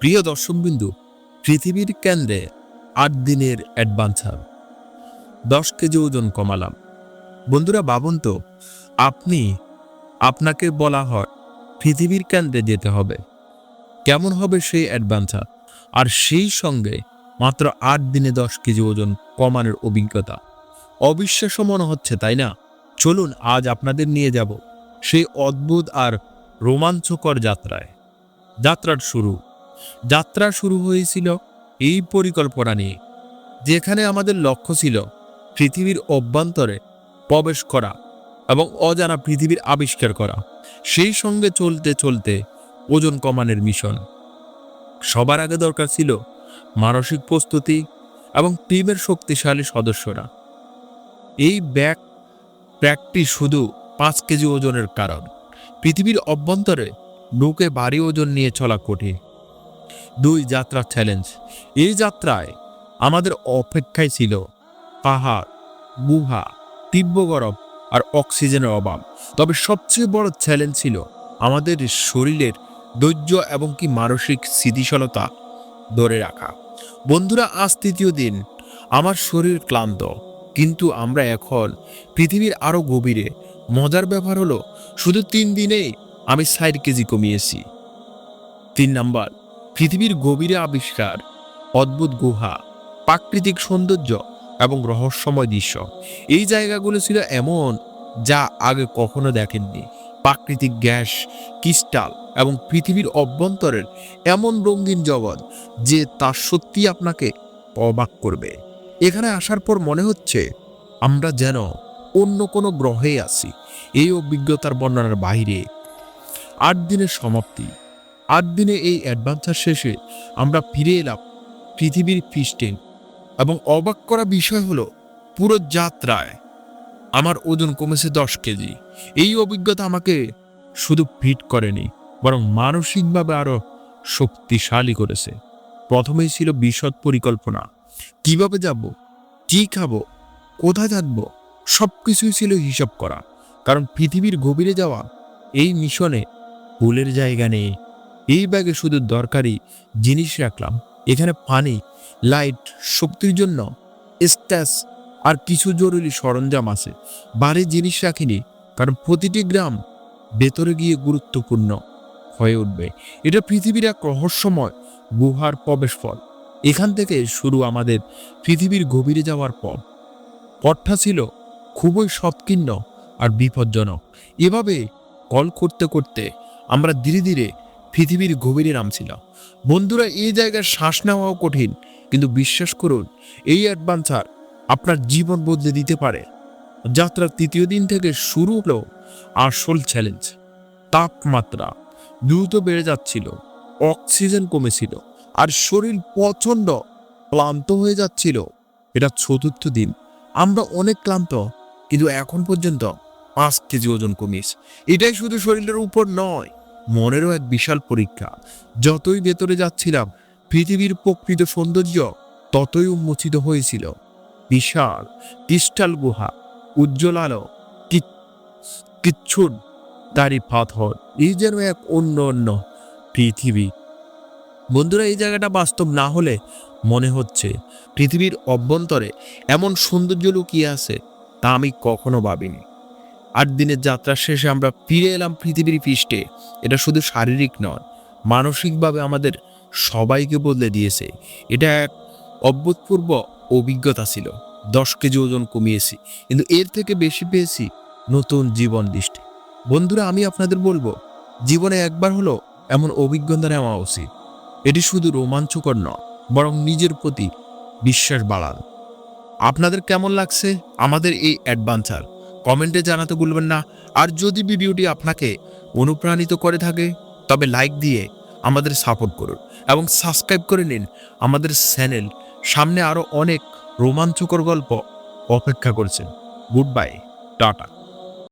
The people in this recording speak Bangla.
প্রিয় দর্শকবিন্দু পৃথিবীর কেন্দ্রে আট দিনের অ্যাডভান্সার দশ কেজি ওজন কমালাম। বন্ধুরা, ভাবুন তো, আপনি, আপনাকে বলা হয় পৃথিবীর কেন্দ্রে যেতে হবে। কেমন হবে সেই অ্যাডভান্সার আর সেই সঙ্গে মাত্র আট দিনে দশ কেজি ওজন কমানোর অভিজ্ঞতা। অবিশ্বাস্য মনে হচ্ছে, তাই না? চলুন, আজ আপনাদের নিয়ে যাব সেই অদ্ভুত আর রোমাঞ্চকর যাত্রায়। যাত্রার শুরু। যাত্রা শুরু হয়েছিল এই পরিকল্পনা নিয়ে, যেখানে আমাদের লক্ষ্য ছিল পৃথিবীর অভ্যন্তরে প্রবেশ করা এবং অজানা পৃথিবীর আবিষ্কার করা। সেই সঙ্গে চলতে চলতে ওজন কমানোর মিশন। সবার আগে দরকার ছিল মানসিক প্রস্তুতি এবং টিমের শক্তিশালী সদস্যরা। এই ব্যাক প্র্যাকটিস শুধু পাঁচ কেজি ওজনের কারণ। পৃথিবীর অভ্যন্তরে ঢুকে ভারী ওজন নিয়ে চলা কঠিন। দুই যাত্রার চ্যালেঞ্জ এই যাত্রায় আমাদের অপেক্ষায় ছিল পাহাড়, গুহা, তীব্র গরম আর অক্সিজেনের অভাব। তবে সবচেয়ে বড় চ্যালেঞ্জ ছিল আমাদের শরীরের ধৈর্য এবং কি মানসিক স্থিতিশীলতা ধরে রাখা। বন্ধুরা, আজ তৃতীয় দিন। আমার শরীর ক্লান্ত, কিন্তু আমরা এখন পৃথিবীর আরও গভীরে। মজার ব্যাপার হলো, শুধু তিন দিনেই আমি ষাট কেজি কমিয়েছি। তিন নাম্বার পৃথিবীর গভীরে আবিষ্কার, অদ্ভুত গুহা, প্রাকৃতিক সৌন্দর্য এবং রহস্যময় দৃশ্য। এই জায়গাগুলো ছিল এমন যা আগে কখনো দেখেননি। প্রাকৃতিক গ্যাস, ক্রিস্টাল এবং পৃথিবীর অভ্যন্তরের এমন রঙিন জগৎ যে তা সত্যি আপনাকে অবাক করবে। এখানে আসার পর মনে হচ্ছে আমরা যেন অন্য কোনো গ্রহে আছি। এই অভিজ্ঞতার বর্ণনার বাইরে আট দিনের সমাপ্তি। আট দিনে এই অ্যাডভেঞ্চার শেষে আমরা ফিরে এলাম পৃথিবীর পৃষ্ঠে এবং অবাক করা বিষয় হলো, পুরো যাত্রায় আমার ওজন কমেছে দশ কেজি। এই অভিজ্ঞতা আমাকে শুধু ফিট করেনি, বরং মানসিকভাবে আরও শক্তিশালী করেছে। প্রথমেই ছিল বিশদ পরিকল্পনা। কীভাবে যাব? কি খাব? কোথায় থাকব? সব কিছুই ছিল হিসাব করা। কারণ পৃথিবীর গভীরে যাওয়া এই মিশনে ভুলের জায়গা নেই। এই ব্যাগে শুধু দরকারি জিনিস রাখলাম। এখানে পানি, লাইট, শক্তির জন্য স্ট্যাস আর কিছু জরুরি সরঞ্জাম আছে। বাড়ি জিনিস রাখিনি, কারণ প্রতিটি গ্রাম ভেতরে গিয়ে গুরুত্বপূর্ণ হয়ে উঠবে। এটা পৃথিবীর এক রহস্যময় গুহার প্রবেশ পথ এখান থেকে শুরু আমাদের পৃথিবীর গভীরে যাওয়ার পথ। পথটা ছিল খুবই সৎকীর্ণ আর বিপজ্জনক। এভাবে কল করতে করতে আমরা ধীরে ধীরে পৃথিবীর গভীরে নামছিলাম বন্ধুরা, এই জায়গায় শ্বাস নেওয়াও কঠিন, কিন্তু বিশ্বাস করুন, এই অ্যাডভেঞ্চার আপনার জীবন বদলে দিতে পারে। যাত্রার তৃতীয় দিন থেকে শুরু হলো আসল চ্যালেঞ্জ তাপমাত্রা দ্রুত বেড়ে যাচ্ছিল, অক্সিজেন কমেছিল, আর শরীর প্রচণ্ড ক্লান্ত হয়ে যাচ্ছিল। এটা চতুর্থ দিন, আমরা অনেক ক্লান্ত, কিন্তু এখন পর্যন্ত পাঁচ কেজি ওজন কমিয়েছে। এটাই শুধু শরীরের উপর নয় মনেরও এক বিশাল পরীক্ষা। যতই ভেতরে যাচ্ছিলাম, পৃথিবীর প্রকৃত সৌন্দর্য ততই উন্মোচিত হয়েছিল। বিশাল, ক্রিস্টাল গুহা, উজ্জ্বল আলো, কি- কিচ্ছুর দাড়ি পাথর, এই যেন এক অন্য অন্য পৃথিবী। বন্ধুরা, এই জায়গাটা বাস্তব না হলে মনে হচ্ছে পৃথিবীর অভ্যন্তরে এমন সৌন্দর্য লুকিয়ে আছে তা আমি কখনো ভাবিনি। আট দিনের যাত্রা শেষে আমরা ফিরে এলাম পৃথিবীর পৃষ্ঠে। এটা শুধু শারীরিক নয়, মানসিকভাবে আমাদের সবাইকে বদলে দিয়েছে। এটা এক অভূতপূর্ব অভিজ্ঞতা ছিল। দশ কেজি ওজন কমিয়েছি, কিন্তু এর থেকে বেশি পেয়েছি নতুন জীবন দৃষ্টি। বন্ধুরা, আমি আপনাদের বলব, জীবনে একবার হলো এমন অভিজ্ঞতা নেওয়া উচিত। এটি শুধু রোমাঞ্চকর নয়, বরং নিজের প্রতি বিশ্বাস বাড়ান আপনাদের কেমন লাগছে আমাদের এই অ্যাডভেঞ্চার? কমেন্টে জানাতে ভুলবেন না। আর যদি ভিডিওটি আপনাকে অনুপ্রাণিত করে থাকে, তবে লাইক দিয়ে আমাদের সাপোর্ট করুন এবং সাবস্ক্রাইব করে নিন আমাদের চ্যানেল। সামনে আরও অনেক রোমাঞ্চকর গল্প অপেক্ষা করছেন গুড বাই টাটা।